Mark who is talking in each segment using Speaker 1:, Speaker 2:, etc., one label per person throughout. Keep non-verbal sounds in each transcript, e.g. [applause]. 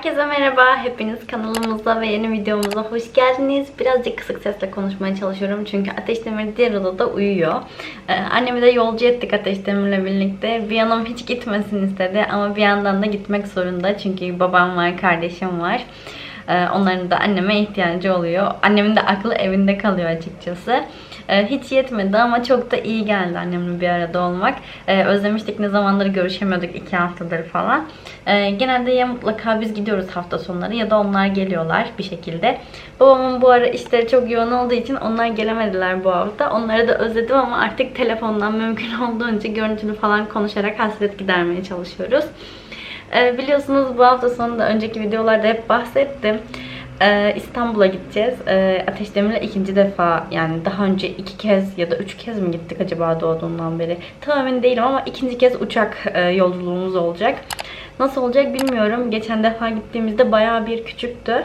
Speaker 1: Herkese merhaba. Hepiniz kanalımıza ve yeni videomuza hoş geldiniz. Birazcık kısık sesle konuşmaya çalışıyorum çünkü Ateş Demir diğer odada uyuyor. Ee, annemi de yolcu ettik Ateş Demir'le birlikte. Bir yanım hiç gitmesin istedi ama bir yandan da gitmek zorunda çünkü babam var, kardeşim var. Ee, onların da anneme ihtiyacı oluyor. Annemin de aklı evinde kalıyor açıkçası. Ee, hiç yetmedi ama çok da iyi geldi annemle bir arada olmak. Ee, özlemiştik ne zamandır görüşemiyorduk iki haftadır falan. Ee, genelde ya mutlaka biz gidiyoruz hafta sonları ya da onlar geliyorlar bir şekilde. Babamın bu ara işleri çok yoğun olduğu için onlar gelemediler bu hafta. Onları da özledim ama artık telefondan mümkün olduğunca görüntülü falan konuşarak hasret gidermeye çalışıyoruz. Biliyorsunuz bu hafta sonunda önceki videolarda hep bahsettim. Ee, İstanbul'a gideceğiz. Ee, Ateş Demir'le ikinci defa yani daha önce iki kez ya da üç kez mi gittik acaba doğduğundan beri? Tam emin değilim ama ikinci kez uçak e, yolculuğumuz olacak. Nasıl olacak bilmiyorum. Geçen defa gittiğimizde bayağı bir küçüktü.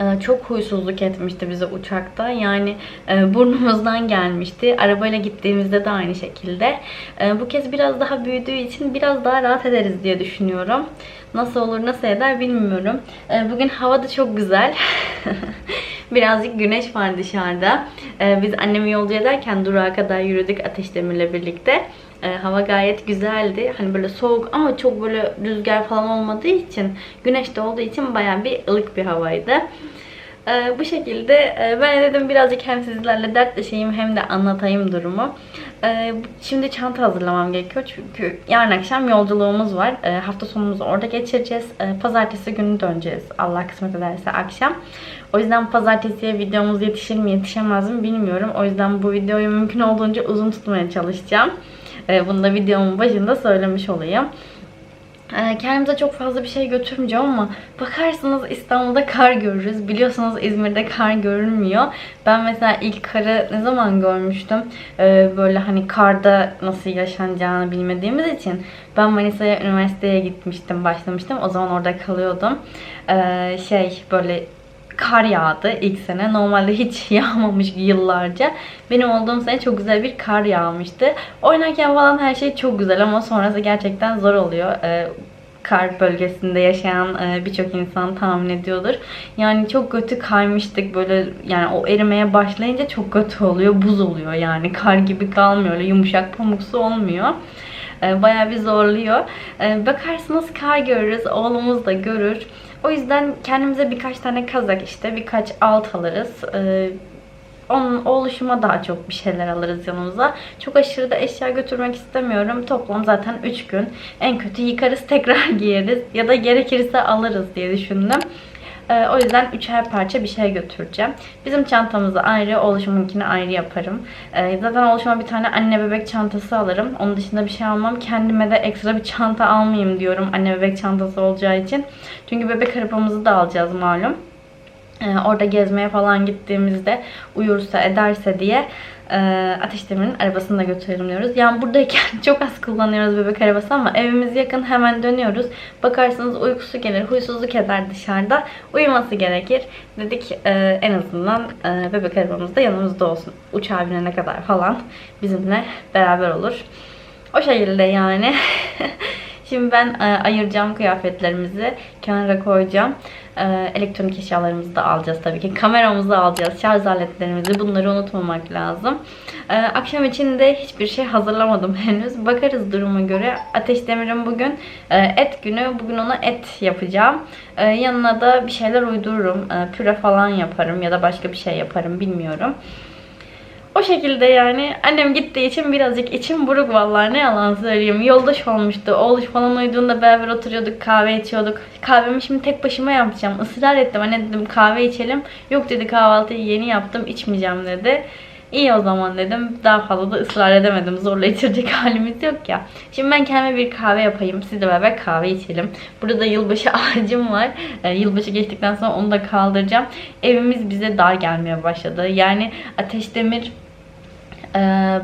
Speaker 1: Ee, Çok huysuzluk etmişti bize uçakta. Yani e, burnumuzdan gelmişti. Arabayla gittiğimizde de aynı şekilde. E, Bu kez biraz daha büyüdüğü için biraz daha rahat ederiz diye düşünüyorum. Nasıl olur nasıl eder bilmiyorum. E, Bugün hava da çok güzel. [laughs] Birazcık güneş var dışarıda. E, Biz annemi yolcu ederken durağa kadar yürüdük Ateş Demir'le birlikte. E, hava gayet güzeldi. Hani böyle soğuk ama çok böyle rüzgar falan olmadığı için, güneş de olduğu için bayağı bir ılık bir havaydı. E, bu şekilde e, ben dedim birazcık hem sizlerle dertleşeyim hem de anlatayım durumu. Şimdi çanta hazırlamam gerekiyor çünkü yarın akşam yolculuğumuz var. Hafta sonumuzu orada geçireceğiz. Pazartesi günü döneceğiz. Allah kısmet ederse akşam. O yüzden pazartesiye videomuz yetişir mi yetişemez mi bilmiyorum. O yüzden bu videoyu mümkün olduğunca uzun tutmaya çalışacağım. E, bunu da videomun başında söylemiş olayım. E, Kendimize çok fazla bir şey götürmeyeceğim ama bakarsınız İstanbul'da kar görürüz. Biliyorsunuz İzmir'de kar görülmüyor. Ben mesela ilk karı ne zaman görmüştüm? E, Böyle hani karda nasıl yaşanacağını bilmediğimiz için ben Manisa'ya üniversiteye gitmiştim, başlamıştım. O zaman orada kalıyordum. Şey böyle kar yağdı ilk sene. Normalde hiç [laughs] yağmamış yıllarca. Benim olduğum sene çok güzel bir kar yağmıştı. Oynarken falan her şey çok güzel ama sonrası gerçekten zor oluyor. Ee, kar bölgesinde yaşayan e, birçok insan tahmin ediyordur. Yani çok kötü kaymıştık böyle yani o erimeye başlayınca çok kötü oluyor. Buz oluyor yani kar gibi kalmıyor. Öyle yumuşak pamuksu olmuyor. E, Bayağı bir zorluyor. E, Bakarsınız kar görürüz. Oğlumuz da görür. O yüzden kendimize birkaç tane kazak işte birkaç alt alırız. E, onun oluşuma daha çok bir şeyler alırız yanımıza. Çok aşırı da eşya götürmek istemiyorum. Toplam zaten 3 gün. En kötü yıkarız tekrar [laughs] giyeriz. Ya da gerekirse alırız diye düşündüm. Ee, o yüzden üçer parça bir şey götüreceğim. Bizim çantamızı ayrı, oluşumunkini ayrı yaparım. Ee, zaten oluşuma bir tane anne bebek çantası alırım. Onun dışında bir şey almam. Kendime de ekstra bir çanta almayayım diyorum anne bebek çantası olacağı için. Çünkü bebek arabamızı da alacağız malum. Ee, orada gezmeye falan gittiğimizde uyursa ederse diye e, Ateş Demir'in arabasını da götürelim diyoruz. Yani buradayken [laughs] çok az kullanıyoruz bebek arabası ama evimiz yakın hemen dönüyoruz. Bakarsınız uykusu gelir, huysuzluk eder dışarıda. Uyuması gerekir. Dedik e, en azından e, bebek arabamız da yanımızda olsun. Uçağa binene kadar falan bizimle beraber olur. O şekilde yani. [laughs] Şimdi ben e, ayıracağım kıyafetlerimizi. Kenara koyacağım. E, elektronik eşyalarımızı da alacağız tabii ki. Kameramızı alacağız. Şarj aletlerimizi. Bunları unutmamak lazım. E, akşam için de hiçbir şey hazırlamadım [laughs] henüz. Bakarız duruma göre. Ateş Demir'in bugün e, et günü. Bugün ona et yapacağım. E, yanına da bir şeyler uydururum. Püre falan yaparım ya da başka bir şey yaparım bilmiyorum. O şekilde yani annem gittiği için birazcık içim buruk vallahi ne yalan söyleyeyim. Yoldaş olmuştu. Oğluş falan uyuduğunda beraber oturuyorduk kahve içiyorduk. Kahvemi şimdi tek başıma yapacağım. Israr ettim anne dedim kahve içelim. Yok dedi kahvaltıyı yeni yaptım içmeyeceğim dedi. İyi o zaman dedim. Daha fazla da ısrar edemedim. Zorla içirecek [laughs] halimiz yok ya. Şimdi ben kendime bir kahve yapayım. Sizle beraber kahve içelim. Burada da yılbaşı [laughs] ağacım var. Ee, yılbaşı geçtikten sonra onu da kaldıracağım. Evimiz bize dar gelmeye başladı. Yani Ateş Demir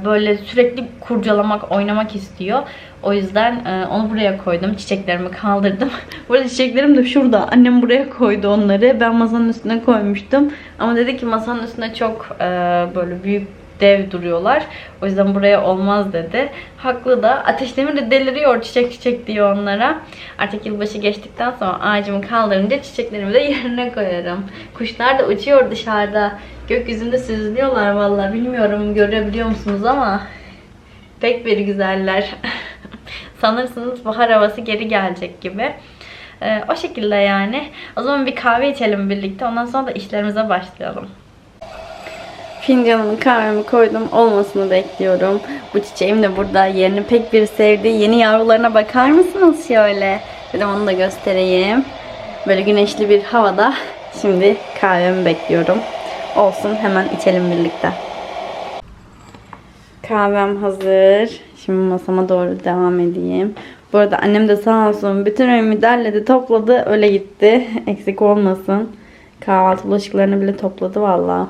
Speaker 1: böyle sürekli kurcalamak, oynamak istiyor. O yüzden e, onu buraya koydum. Çiçeklerimi kaldırdım. [laughs] Burada çiçeklerim de şurada. Annem buraya koydu onları. Ben masanın üstüne koymuştum. Ama dedi ki masanın üstüne çok e, böyle büyük dev duruyorlar. O yüzden buraya olmaz dedi. Haklı da. Ateş Demir de deliriyor çiçek çiçek diyor onlara. Artık yılbaşı geçtikten sonra ağacımı kaldırınca çiçeklerimi de [laughs] yerine koyarım. Kuşlar da uçuyor dışarıda. Gökyüzünde süzülüyorlar vallahi. Bilmiyorum görebiliyor musunuz ama pek bir güzeller. [laughs] Sanırsınız bahar havası geri gelecek gibi. Ee, o şekilde yani. O zaman bir kahve içelim birlikte. Ondan sonra da işlerimize başlayalım. Fincanımı kahvemi koydum. Olmasını bekliyorum. Bu çiçeğim de burada. Yerini pek bir sevdi. Yeni yavrularına bakar mısınız şöyle? Bir de onu da göstereyim. Böyle güneşli bir havada. Şimdi kahvemi bekliyorum. Olsun hemen içelim birlikte. Kahvem hazır. Şimdi masama doğru devam edeyim. Bu arada annem de sağ olsun bütün evimi derledi topladı öyle gitti. [laughs] Eksik olmasın. Kahvaltı bulaşıklarını bile topladı vallahi.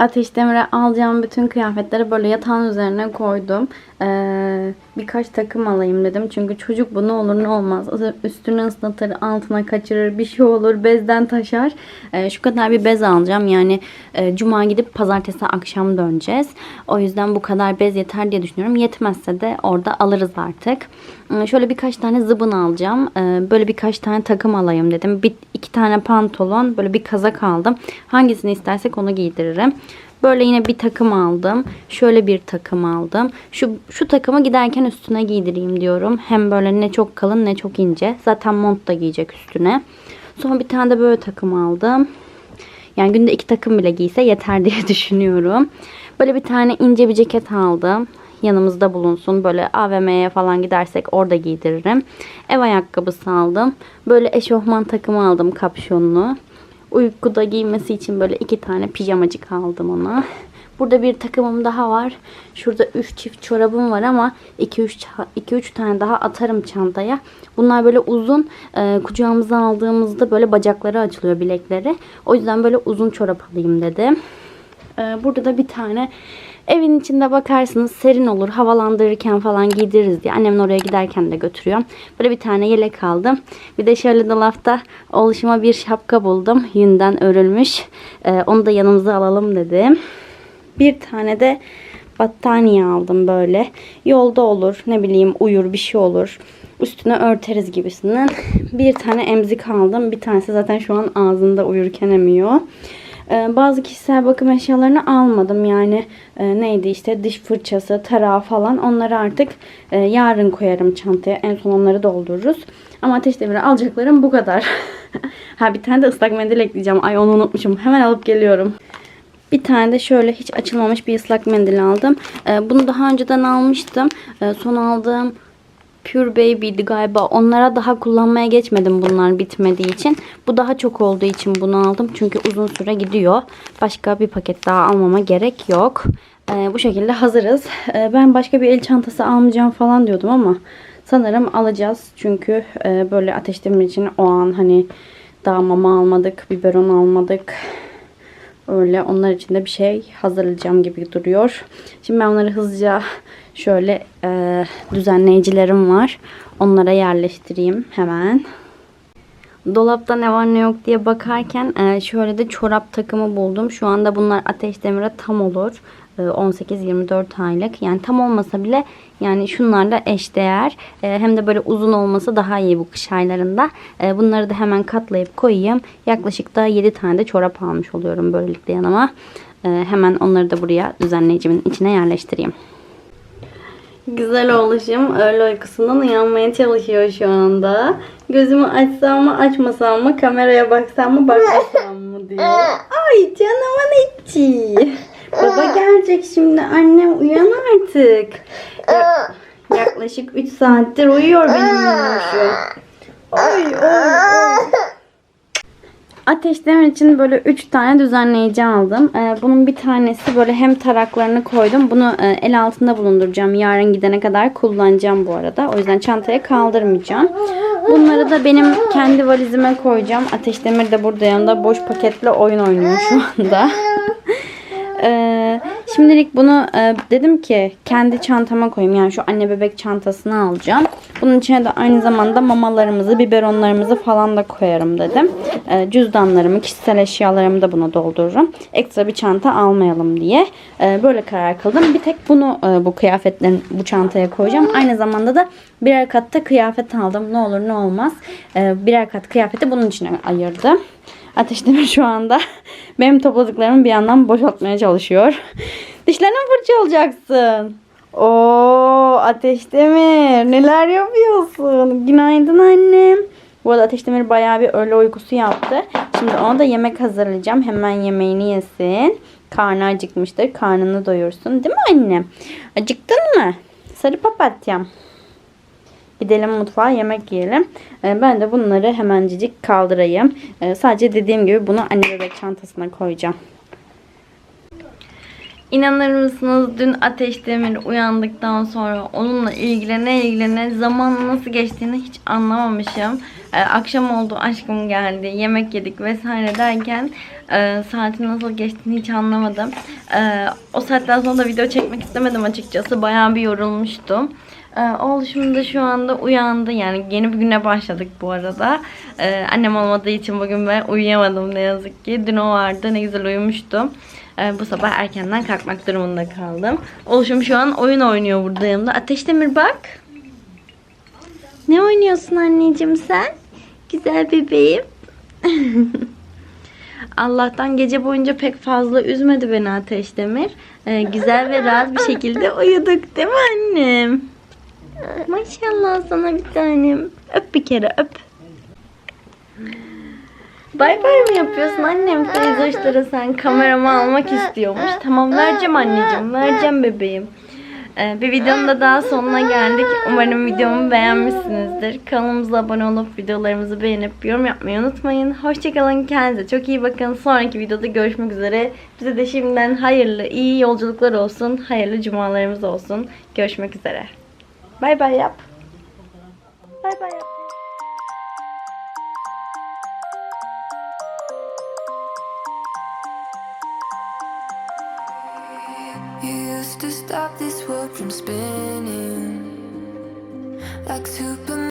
Speaker 1: Ateş Demir'e alacağım bütün kıyafetleri böyle yatağın üzerine koydum. Ee, birkaç takım alayım dedim. Çünkü çocuk bu ne olur ne olmaz. Üstünü ıslatır, altına kaçırır, bir şey olur, bezden taşar. Ee, şu kadar bir bez alacağım. Yani e, cuma gidip pazartesi akşam döneceğiz. O yüzden bu kadar bez yeter diye düşünüyorum. Yetmezse de orada alırız artık. Ee, şöyle birkaç tane zıbın alacağım. Ee, böyle birkaç tane takım alayım dedim. Bir, iki tane pantolon, böyle bir kazak aldım. Hangisini istersek onu giydiririm. Böyle yine bir takım aldım. Şöyle bir takım aldım. Şu şu takımı giderken üstüne giydireyim diyorum. Hem böyle ne çok kalın ne çok ince. Zaten mont da giyecek üstüne. Sonra bir tane de böyle takım aldım. Yani günde iki takım bile giyse yeter [laughs] diye düşünüyorum. Böyle bir tane ince bir ceket aldım. Yanımızda bulunsun. Böyle AVM'ye falan gidersek orada giydiririm. Ev ayakkabısı aldım. Böyle eşofman takımı aldım kapşonlu. Uykuda giymesi için böyle iki tane pijamacık aldım ona. Burada bir takımım daha var. Şurada 3 çift çorabım var ama 2-3 2-3 tane daha atarım çantaya. Bunlar böyle uzun. E, kucağımıza aldığımızda böyle bacakları açılıyor bilekleri. O yüzden böyle uzun çorap alayım dedim. E, burada da bir tane Evin içinde bakarsınız serin olur. Havalandırırken falan giydiririz diye. Annemin oraya giderken de götürüyorum. Böyle bir tane yelek aldım. Bir de şöyle dolapta oluşuma bir şapka buldum. Yünden örülmüş. Ee, onu da yanımıza alalım dedim. Bir tane de battaniye aldım böyle. Yolda olur. Ne bileyim uyur bir şey olur. Üstüne örteriz gibisinden. Bir tane emzik aldım. Bir tanesi zaten şu an ağzında uyurken emiyor. Ee, bazı kişisel bakım eşyalarını almadım. Yani e, neydi işte diş fırçası, tarağı falan. Onları artık e, yarın koyarım çantaya. En son onları doldururuz. Ama ateş demiri alacaklarım bu kadar. [laughs] ha bir tane de ıslak mendil ekleyeceğim. Ay onu unutmuşum. Hemen alıp geliyorum. Bir tane de şöyle hiç açılmamış bir ıslak mendil aldım. Ee, bunu daha önceden almıştım. Son aldığım Pure Baby'di galiba. Onlara daha kullanmaya geçmedim bunlar bitmediği için. Bu daha çok olduğu için bunu aldım. Çünkü uzun süre gidiyor. Başka bir paket daha almama gerek yok. Ee, bu şekilde hazırız. Ee, ben başka bir el çantası almayacağım falan diyordum ama sanırım alacağız. Çünkü e, böyle ateş demir için o an hani daha mama almadık, biberon almadık. Öyle onlar için de bir şey hazırlayacağım gibi duruyor. Şimdi ben onları hızlıca şöyle e, düzenleyicilerim var. Onlara yerleştireyim hemen. Dolapta ne var ne yok diye bakarken e, şöyle de çorap takımı buldum. Şu anda bunlar ateş demire tam olur. 18-24 aylık. Yani tam olmasa bile yani şunlarla eşdeğer. E, hem de böyle uzun olması daha iyi bu kış aylarında. E, bunları da hemen katlayıp koyayım. Yaklaşık da 7 tane de çorap almış oluyorum böylelikle yanıma. E, hemen onları da buraya düzenleyicimin içine yerleştireyim. Güzel oluşum öğle uykusundan uyanmaya çalışıyor şu anda. Gözümü açsam mı açmasam mı kameraya baksam mı bakmasam mı diyor. Ay canımın içi. Baba gelecek şimdi annem uyan artık. Ya- yaklaşık 3 saattir uyuyor benim yumuşum. Oy oy oy. Ateşlem için böyle 3 tane düzenleyici aldım. Ee, bunun bir tanesi böyle hem taraklarını koydum. Bunu e, el altında bulunduracağım. Yarın gidene kadar kullanacağım bu arada. O yüzden çantaya kaldırmayacağım. Bunları da benim kendi valizime koyacağım. Ateş Demir de burada yanında boş paketle oyun oynuyor şu anda. [laughs] Ee, şimdilik bunu e, dedim ki kendi çantama koyayım. Yani şu anne bebek çantasını alacağım. Bunun içine de aynı zamanda mamalarımızı, biberonlarımızı falan da koyarım dedim. E, cüzdanlarımı, kişisel eşyalarımı da buna doldururum. Ekstra bir çanta almayalım diye. E, böyle karar kıldım. Bir tek bunu e, bu kıyafetlerin bu çantaya koyacağım. Aynı zamanda da birer katta kıyafet aldım. Ne olur ne olmaz. E, birer kat kıyafeti bunun içine ayırdım. Ateş Demir şu anda [laughs] benim topladıklarımı bir yandan boşaltmaya çalışıyor. [laughs] Dişlerini fırçalayacaksın? Oo Ateş Demir neler yapıyorsun? Günaydın annem. Bu arada Ateş Demir bayağı bir öğle uykusu yaptı. Şimdi ona da yemek hazırlayacağım. Hemen yemeğini yesin. Karnı acıkmıştır. Karnını doyursun. Değil mi annem? Acıktın mı? Sarı papatyam. Gidelim mutfağa yemek yiyelim. Ee, Ben de bunları hemencik kaldırayım. Ee, Sadece dediğim gibi bunu anne bebek çantasına koyacağım. İnanır mısınız dün Ateş Demir uyandıktan sonra onunla ilgilene ilgilene zaman nasıl geçtiğini hiç anlamamışım. Ee, akşam oldu aşkım geldi yemek yedik vesaire derken e, saatin nasıl geçtiğini hiç anlamadım. Ee, o saatten sonra da video çekmek istemedim açıkçası. Bayağı bir yorulmuştum. Ee, oğlum da şu anda uyandı. Yani yeni bir güne başladık bu arada. Ee, annem olmadığı için bugün ben uyuyamadım ne yazık ki. Dün o vardı ne güzel uyumuştum. Ee, bu sabah erkenden kalkmak durumunda kaldım. Oluşum şu an oyun oynuyor burada yanımda. Ateş Demir bak. Ne oynuyorsun anneciğim sen? Güzel bebeğim. [laughs] Allah'tan gece boyunca pek fazla üzmedi beni Ateş Demir. Ee, güzel ve rahat bir şekilde uyuduk değil mi annem? Maşallah sana bir tanem. Öp bir kere öp. Bay bay mı yapıyorsun annem teyze sen kameramı almak istiyormuş. Tamam vereceğim anneciğim vereceğim bebeğim. Ee, bir videonun da daha sonuna geldik. Umarım videomu beğenmişsinizdir. Kanalımıza abone olup videolarımızı beğenip yorum yapmayı unutmayın. Hoşçakalın kendinize çok iyi bakın. Sonraki videoda görüşmek üzere. Bize de şimdiden hayırlı iyi yolculuklar olsun. Hayırlı cumalarımız olsun. Görüşmek üzere. Bay bay yap. Bay bay yap.